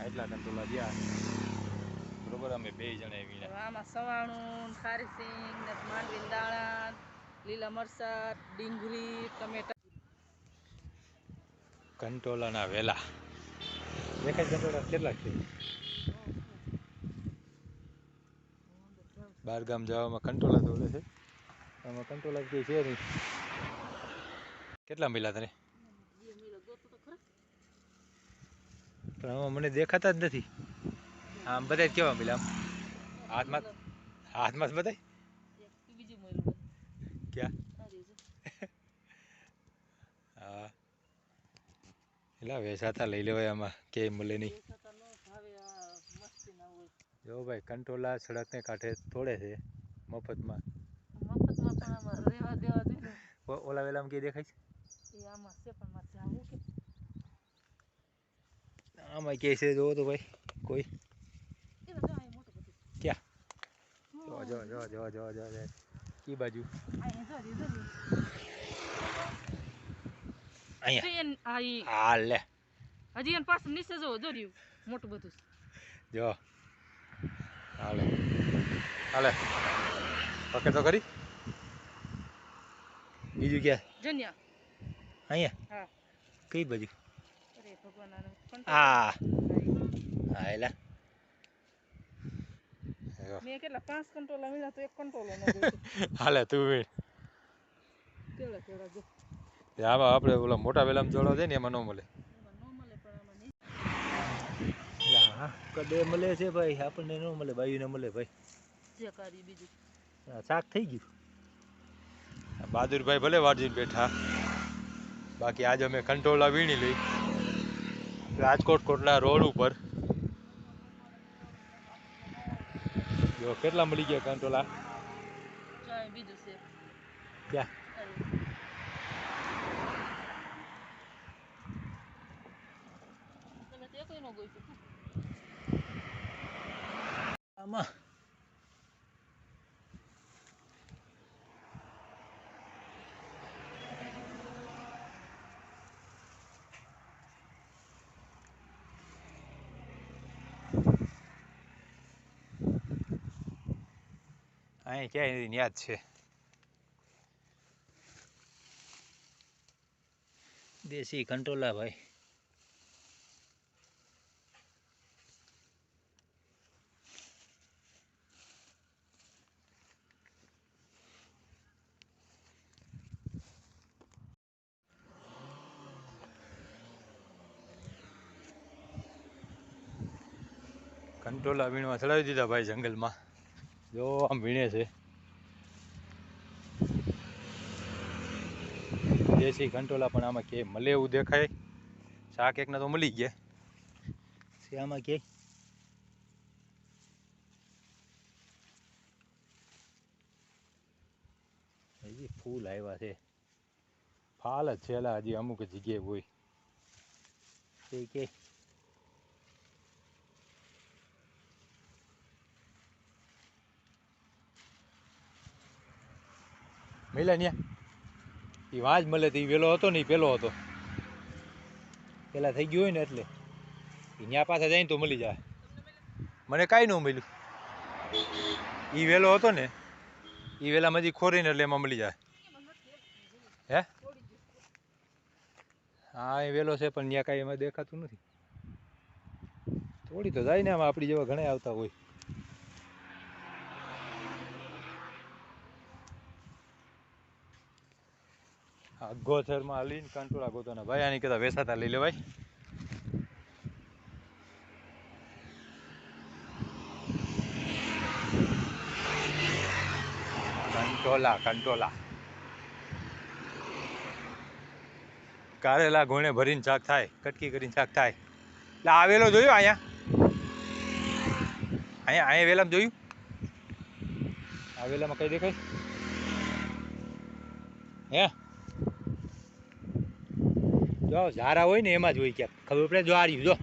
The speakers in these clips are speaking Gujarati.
આટલા કંટોલા ગયા બરોબર અમે બે જણા વીણા આમાં સવાણું ખારી સિંગ ને માંડવી દાણા લીલા મરચાં ડીંગરી ટમેટા. કંટોલાના વેલા. દેખાય કંટોલા કેટલા છે? બાર ગામ જવામાં કંટોલા દોડે છે. આમાં કંટોલા જે છે નહીં. કેટલા મિલા તને? પણ આમાં મને દેખાતા જ નથી. આમ બધા કેવા પેલા આમ? હાથમાં હાથમાં બધાય? ક્યાં? હા. એટલે વેસાતા લઈ લેવાય આમાં કે મળે નહીં. જો ભાઈ કંટોલા સડકને કાંઠે તોડે છે મફતમાં. ઓલા વેલામાં ક્યાંય દેખાય છે? એ આમાં છે પણ મારે જાવું કે આમાં કે છે જોવો તો ભાઈ કોઈ. ક્યાં? જો જો જો જો જો જો જો બાજુ? અહીંયા. હા લે. હજી એને પાસે નીચે જો જો રહ્યું. મોટું બધું. જો. હાલે. હાલે. પકડ તો કરી બીજું ક્યાં? જન્યા. અહીંયા? હા. કઈ બાજુ? અરે ભગવાન હા, હા મેં કેટલા? પાંચ કંટ્રોલ મળ્યા તો એક કંટ્રોલો હાલે તું બી. કેવડા કેવડા જો. આમાં આપણે ઓલા મોટા વેલામ જોડો છે ને એમાં ન મળે. એટલે કદે મળે છે ભાઈ આપણને ન મળે બાયુને મળે ભાઈ. બીજું. શાક થઈ ગયું. બહાદુરભાઈ ભલે વાર્જીને બેઠા. બાકી આજે અમે કંટ્રોલા વીણી લઈ. રાજકોટ કોટલા રોડ ઉપર. જો કેટલા મળી ગયા કંટોલા? બીજું છે. ક્યાં? આમાં અહીં ક્યાંય યાદ છે? દેશી કંટોલા ભાઈ. કંટોલા વીણવા ચડાવી દીધા ભાઈ જંગલમાં. જો આમ વીણે છે. દેશી કંટોલા પણ આમાં કે મળે એવું દેખાય. શાક એકના તો મળી ગયા. છે આમાં કે હજી ફૂલ આવ્યા છે. ફાલ જ છેલ્લા હજી અમુક જગ્યાએ હોય. કે મિલા ન્યા એ વાંચ મળે તો એ વેલો હતો ને એ પેલો હતો. પેલા થઈ ગયું હોય ને એટલે. એ ન્યા પાછા જાય ને તો મળી જાય. મને કાંઈ ન મળ્યું. એ વહેલો હતો ને એ વહેલામાંથી હજી ખોરીને એટલે એમાં મળી જાય. હે? હા એ વેલો છે, પણ ત્યાં કાંઈ એમાં દેખાતું નથી. થોડી તો જાય ને આમાં આપણી જેવા ઘણા આવતા હોય. અગોથરમાં લઈને કંટોળા ગોતોના ભાઈ, આની કહેતા વેસાતા લઈ લેવાય કંટોલા કંટોલા કારેલા ગોણે ભરીને શાક થાય, કટકી કરીને શાક થાય. એટલે આવેલો જોયું અહીંયા? અહીંયા અહીંયા વેલામાં જોયું? આ વેલામાં કઈ દેખાય? હે? જો, ઝારા હોય ને એમાં જ હોય ક્યાંક. ખબર પડે? જો હાર્યું જો.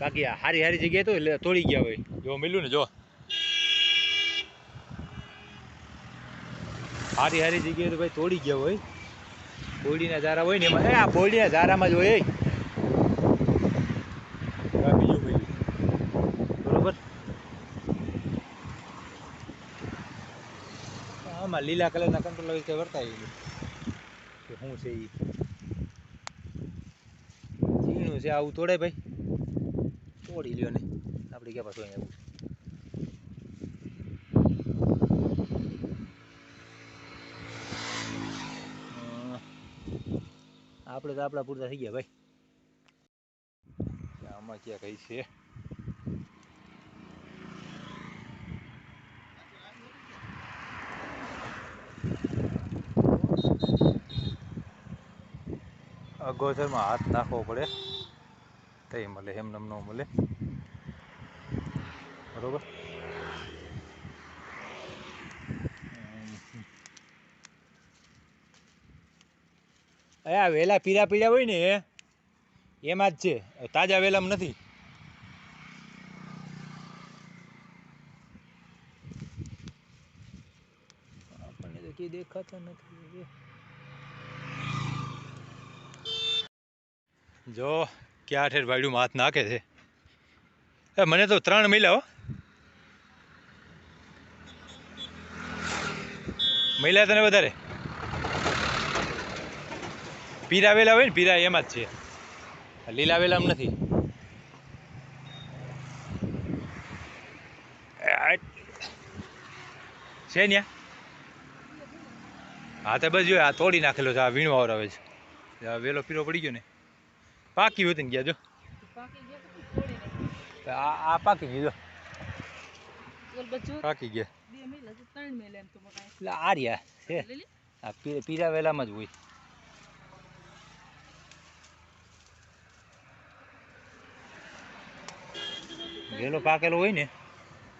બાકી હારી હારી જગ્યાએ તો એટલે તોડી ગયા હોય. જો મળ્યું ને, જો. હારી હારી જગ્યાએ તો ભાઈ તોડી ગયા હોય. બોરડીના ઝારા હોય ને એમાં. આ બોરડીના ઝારામાં જ હોય બીજું ભાઈ બરોબર? આમાં લીલા કલરના કંટ્રોલ વર્તાવી ગયું શું છે એ ઝીણું છે, આવું તોડે ભાઈ. તોડી લ્યો ને. આપણે ક્યાં પાછું આવું? આપણે તો આપણા પૂરતા થઈ ગયા ભાઈ. આમાં ક્યાં કઈ છે? અગોચરમાં હાથ નાખવો પડે. તો મળે, એમ ન મળે. બરોબર? આ વેલા પીરા પીળા હોય ને એમાં જ છે. તાજા વેલામ નથી. આપણને તો કઈ દેખાતા નથી જો ક્યાં ઠેર વાડ્યું હાથ નાખે છે? એ, મને તો ત્રણ મળ્યા હો. મળ્યા તને વધારે? પીરા વેલા હોય ને, પીરા એમાં જ છે. લીલા વેલામ નથી. છે ને હા તો બસ જો આ તોડી નાખેલો છે, આ વીણો આવે છે. વેલો પીરો પડી ગયો ને. પાકી હોતી ગયા જો. આ પાકી ગઈ જો. પાકી ગયા. એટલે આ રહ્યા છે. આ પીરા વેલામાં જ હોય. વેલો પાકેલો હોય ને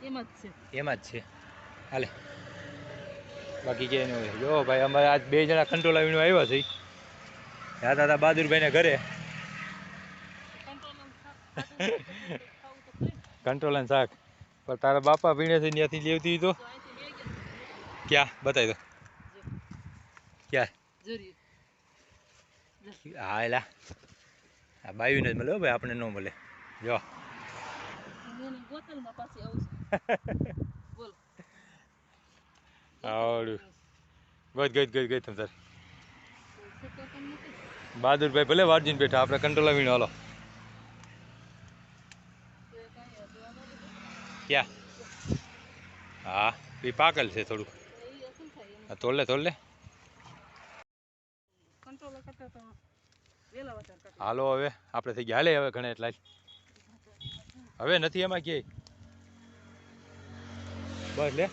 એમાં જ છે. એમાં જ છે. હાલે. બાકી કે નહીં હોય. જો ભાઈ અમારે આજ બે જણા કંટ્રોલ આવીને આવ્યા છે. દાદા દાદા બહાદુરભાઈને ઘરે કંટ્રોલ ખાવું તો ખરી. કંટ્રોલ અને શાક. પણ તારા બાપા ભીણે છે ત્યાંથી લેવતી તો? ક્યાં? બતાવી દો. ક્યાં? હા એલા. આ બાયુને જ મળે ભાઈ આપણે ન મળે. જો. એની બોટલમાં પાછી આવું છે બોલ આવડ્યું ગજ ગજ ગજ ગજ તમ નથી. બહાદુરભાઈ ભલે વારજીને બેઠા આપણે કંટ્રોલ આવીને હાલો તો એ કાંઈ હતું આમાં બધું. ક્યાં? હા એ પાકલ છે થોડુંક. તોડ લે તોડ લે હાલો હવે આપણે થઈ ગયા. હાલે હવે ઘણે એટલા હવે નથી એમાં કે બસ લે.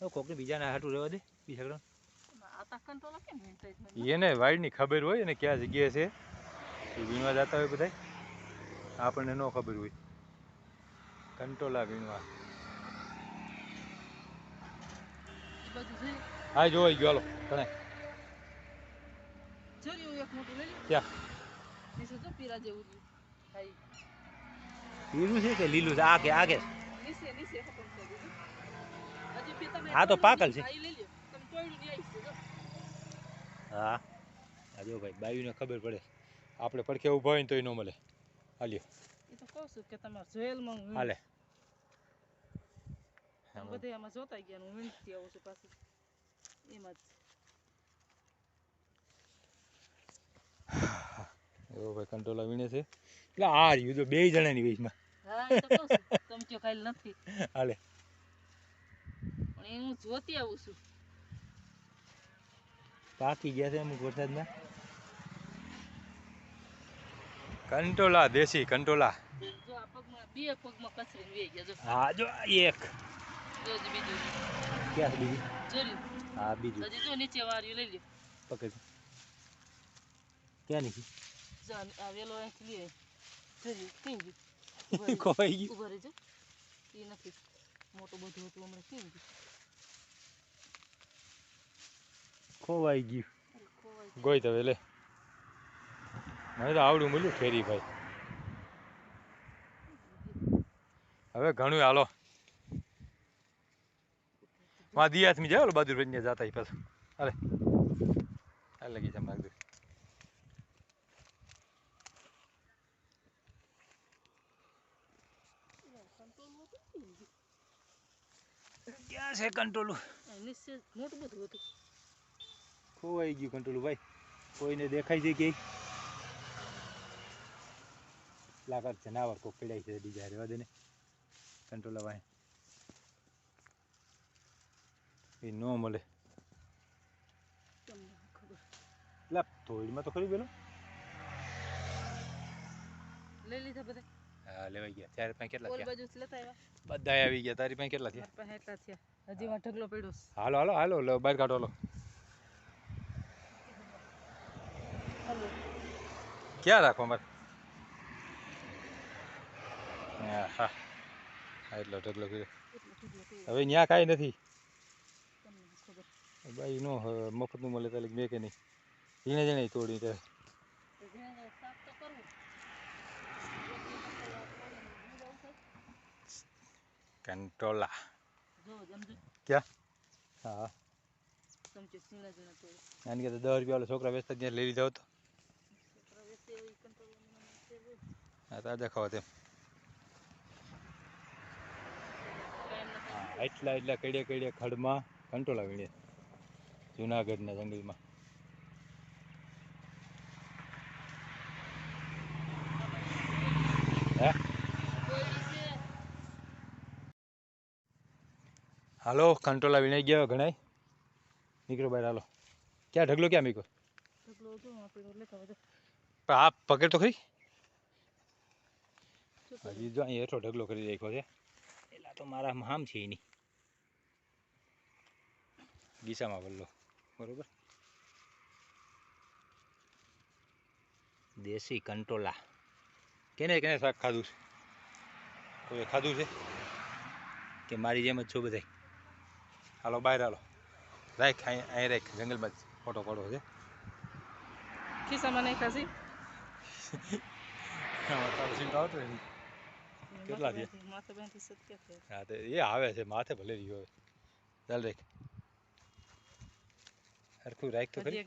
કોકને બીજાને હાટું રહેવા દે બીજા એને વાઈડની ખબર હોય ને ક્યાં જગ્યાએ છે. એ વીણવા જતા હોય બધા આપણને ન ખબર હોય. કંટોલા વીણવા. એ હા જોવાઈ ગયો હાલો ઘણા જરી એક મોટું લઈ લે ક્યાં? નીચે જો પીરા જેવું રહ્યું. હા છે કે લીલું છે? આ કે હા તો પાકલ છે. હા, જો આ જો ભાઈ બાયુને ખબર પડે. આપણે પડખે ઊભા હોય ને તોય ન મળે. હાલ્યો. એ તો કહું છું કે તમારે જોયેલમાં હું હાલે. બધે આમાં જોતા ગયા હું વીણતી આવું છું પાછું. એમાં જ. એવો ભાઈ કંટોલા વીણે છે. એટલે આ રહ્યું તો બે જણાની વીસમાં હા એ તો કહું છું. તમે કયો કાંઈ નથી. હાલે. પણ એ હું જોતી આવું છું. પાકી ગયા છે અમુક વરસાદમાં. કંટોલા દેશી કંટોલા. જો આ બે પગમાં કચરીને વે ગયા જો. હા જો એક. જો બીજું. ક્યાં છે બીજી? જોયું? હા બીજું. હજી જો નીચે વાર્યું લઈ લ્યો. પકડ. ક્યાં નીકળી? જો આ વેલો અહીંથી લે. જોયું? કઈ ગયું? ખોવાઈ ગયું. ઊભા રહેજો. એ નથી. મોટું બધું હતું હમણાં. કેમ ગયું? ખોવાઈ ગયું. ગોઈ તવે લે મને તો આવડું મળ્યું ફેરી ભાઈ. હવે ઘણું હાલો. માં દિયાથમી જાય બાજુ ભાઈ જતા પાછું. અરે હાલ લગી છે માગ ક્યાં છે કંટ્રોલ મોટું બધું હતું. ખોવાઈ ગયું કંટ્રોલું ભાઈ. કોઈને દેખાય છે કે લાકડ છે નાવર કોક પીડાય છે બીજા રહેવા દે ને. કંટ્રોલા ભાઈ એ ન મળે. ખબર થોડીમાં તો ખરી પેલો લઈ લીધા બધા? હા લેવાઈ ગયા. ત્યારે પાસે કેટલા થયા? બધા આવી ગયા. તારી પાસે કેટલા થયા? એટલા હજી પડ્યો. હાલો હાલો હાલો બહાર કાઢો હાલો હાલો ક્યાં રાખો મારે હા એટલો ઢગલો કર્યો. હવે ત્યાં કાંઈ નથી. ભાઈ નો મફતનું મળે તાલે બે કે નહીં. ઝીણે ઝીણે તોડી તે. તો જેને સાફ તો કરવું કંટોલા ક્યાં હા તો કે દસ રૂપિયા વાળા છોકરા વેચતા ત્યાં લઈ લીધા હતો છોકરા વેચે એવી કંટ્રોલ હા તાજા ખાવા તેમ હા એટલા એટલા કડિયા કડિયા ખડમાં કંટોલા વીણે. જુનાગઢના જંગલમાં. હે? હાલો કંટોલા વીણાઈ ગયા ઘણા નીકળો બહાર હાલો. ક્યાં ઢગલો ક્યાં મીકો? આ પકડ તો ખરી? હજી જો અહીં હેઠો ઢગલો કરી રાખ્યો છે. એલા તો મારા હામ છે એની. ગીસામાં વલ્લો. બરોબર? દેશી કંટોલા. કેને કેને શાક ખાધું છે? કોઈ ખાધું છે? કે મારી જેમ જ છો બધાય? હાલો બહાર હાલો. રાખ અહીં રાખ. જંગલમાં જ ફોટો પાડો છે. ખિસ્સામાં નહીં ખાસી તો આવતો. કેટલા થયા? હા તે એ આવે છે માથે ભલે રહ્યો હવે ચાલ રાખ હરખું રાખ તો કરી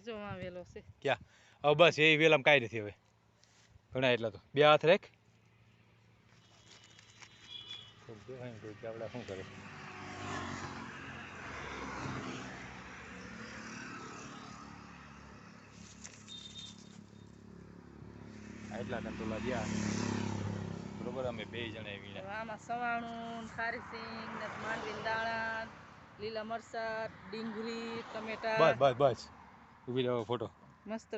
ક્યાં? હવે બસ એ વેલામ કાંઈ નથી હવે. ઘણા એટલા તો. બે હાથ રાખ. શું કરે? એટલા કંટોલા ગયા. બરોબર અમે બે જણા વીણા આમાં સવાણું ખારી સિંગ ને માંડવી દાણા લીલા મરચાં ડીંગરી ટમેટા. બસ બસ બસ. ઊભી રહ્યો ફોટો. મસ્ત